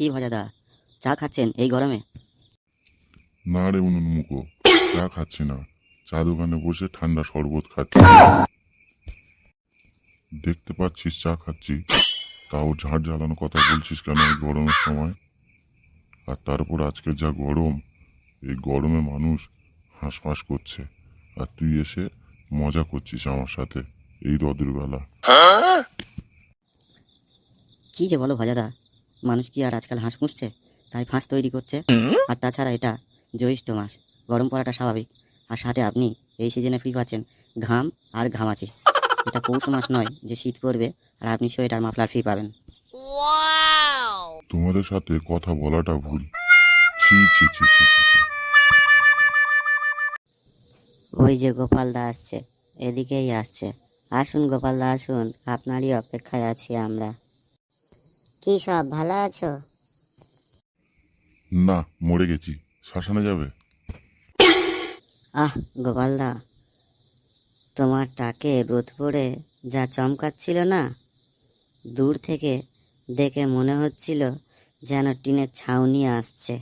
কি ভাজাদা চা খাচ্ছেন এই গরমে? না রে উনুন মুখো চা খাচ্ছি না। চা দোকানে বসে ঠান্ডা শরবত খাচ্ছি। দেখতে পাচ্ছিস চা খাচ্ছি। তাও ঝাড় জ্বালানো কথা বলছিস কেন এই গরমের সময়? আর তারপর আজকে যা গরম এই গরমে মানুষ হাঁসফাঁস করছে। আর তুই এসে মজা করছিস আমার সাথে এই রোদের বেলা। কি যে বলো ভাজাদা মানুষ কি আর আজকাল হাঁস পুষছে? তাই ফাঁস তৈরি করছে। আর তাছাড়া এটা জ্যৈষ্ঠ মাস গরম পড়াটা স্বাভাবিক। আর সাথে আপনি এই সিজনে ফ্রি পাচ্ছেন ঘাম আর ঘামাচি। এটা পৌষ মাস নয় যে শীত পড়বে আর আপনি সোয়েটার মাফলার ফ্রি পাবেন। তোমাদের সাথে কথা বলাটা ভুল। ছি ছি ছি ছি ছি ছি। ওই যে গোপালদা আসছে এদিকেই আসছে। আসুন গোপালদা আসুন। আপনারই অপেক্ষায় আছি আমরা। কি সব ভালো আছো? না মরে গেছি। শ্মশানে যাবে? আহ গোপালদা তোমার টাকে রোদ পড়ে যা চমকাচ্ছিল না? দূর থেকে দেখে মনে হচ্ছিল যেন টিনের ছাউনি আসছে।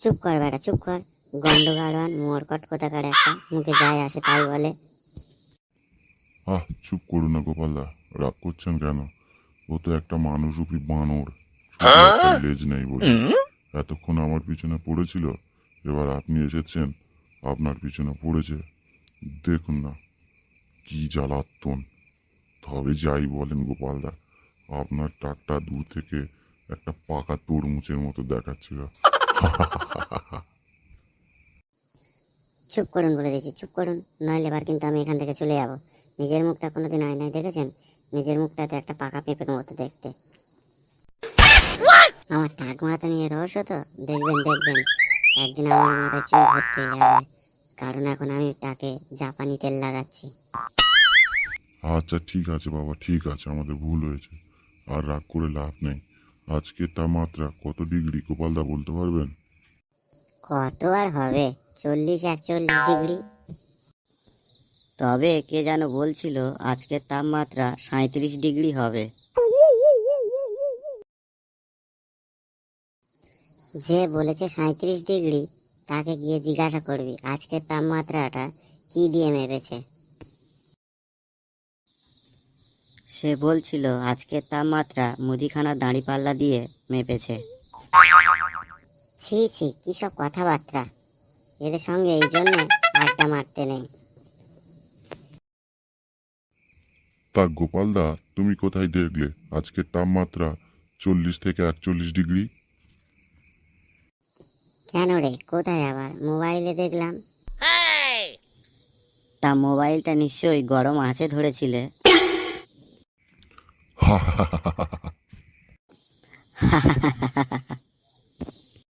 চুপ কর বেটা চুপ কর। গন্ডগাড়ান মোরকট কোথাকার একটা? মুখে যায় আসে তাই বলে। আহ চুপ করুন না গোপালদা রাগ করছেন কেন? ও তো একটা মানুষরূপী বানর। শুধু একটা লেজ নেই বলে এতক্ষণ আমার পিছনে পড়েছিল এবার আপনি এসেছেন আপনার পিছনে পড়েছে। দেখুন না কি জ্বালাতন। তবে যাই বলেন গোপালদা আপনার টাকটা দূর থেকে একটা পাকা তরমুচের মতো দেখাচ্ছিল। চুপ করুন বলে দিয়েছি চুপ করুন। নইলে এবার কিন্তু আমি এখান থেকে চলে যাব। নিজের মুখটা কোনোদিন আয়নায় দেখেছেন? নিজের মুখটা তো একটা পাকা পেঁপের মতো দেখতে। আমার টাক মারাতে নিয়ে রহস্য তো? দেখবেন দেখবেন। একদিন আমার মাথায় চুল ভর্তি হয়ে যাবে। কারণ এখন আমি টাকে জাপানি তেল লাগাচ্ছি। আচ্ছা ঠিক আছে বাবা ঠিক আছে আমাদের ভুল হয়েছে। আর রাগ করে লাভ নেই। আজকে তাপমাত্রা কত ডিগ্রি? গোপালদা বলতে পারবেন? কত আর হবে? চল্লিশ একচল্লিশ ডিগ্রি। তবে কে যেন বলছিল আজকের তাপমাত্রা সাঁত্রিশ ডিগ্রি হবে। যে বলেছে সাঁত্রিশ ডিগ্রি তাকে গিয়ে জিজ্ঞাসা করবি আজকের তাপমাত্রাটা কি দিয়ে মেপেছে? সে বলছিল আজকের তাপমাত্রা মুদিখানা দাঁড়িপাল্লা দিয়ে মেপেছে। ছি ছি কি সব কথাবার্তা? এদের সঙ্গে এই জন্য আড্ডা মারতে নেই। তা গোপালদা তুমি কোথায় দেখলে? আজকের তাপমাত্রা চল্লিশ থেকে একচল্লিশ ডিগ্রি। কেন রে? কোথায় আবার? মোবাইলে দেখলাম। তা মোবাইলটা নিশ্চয়ই গরম আছে ধরেছিলে।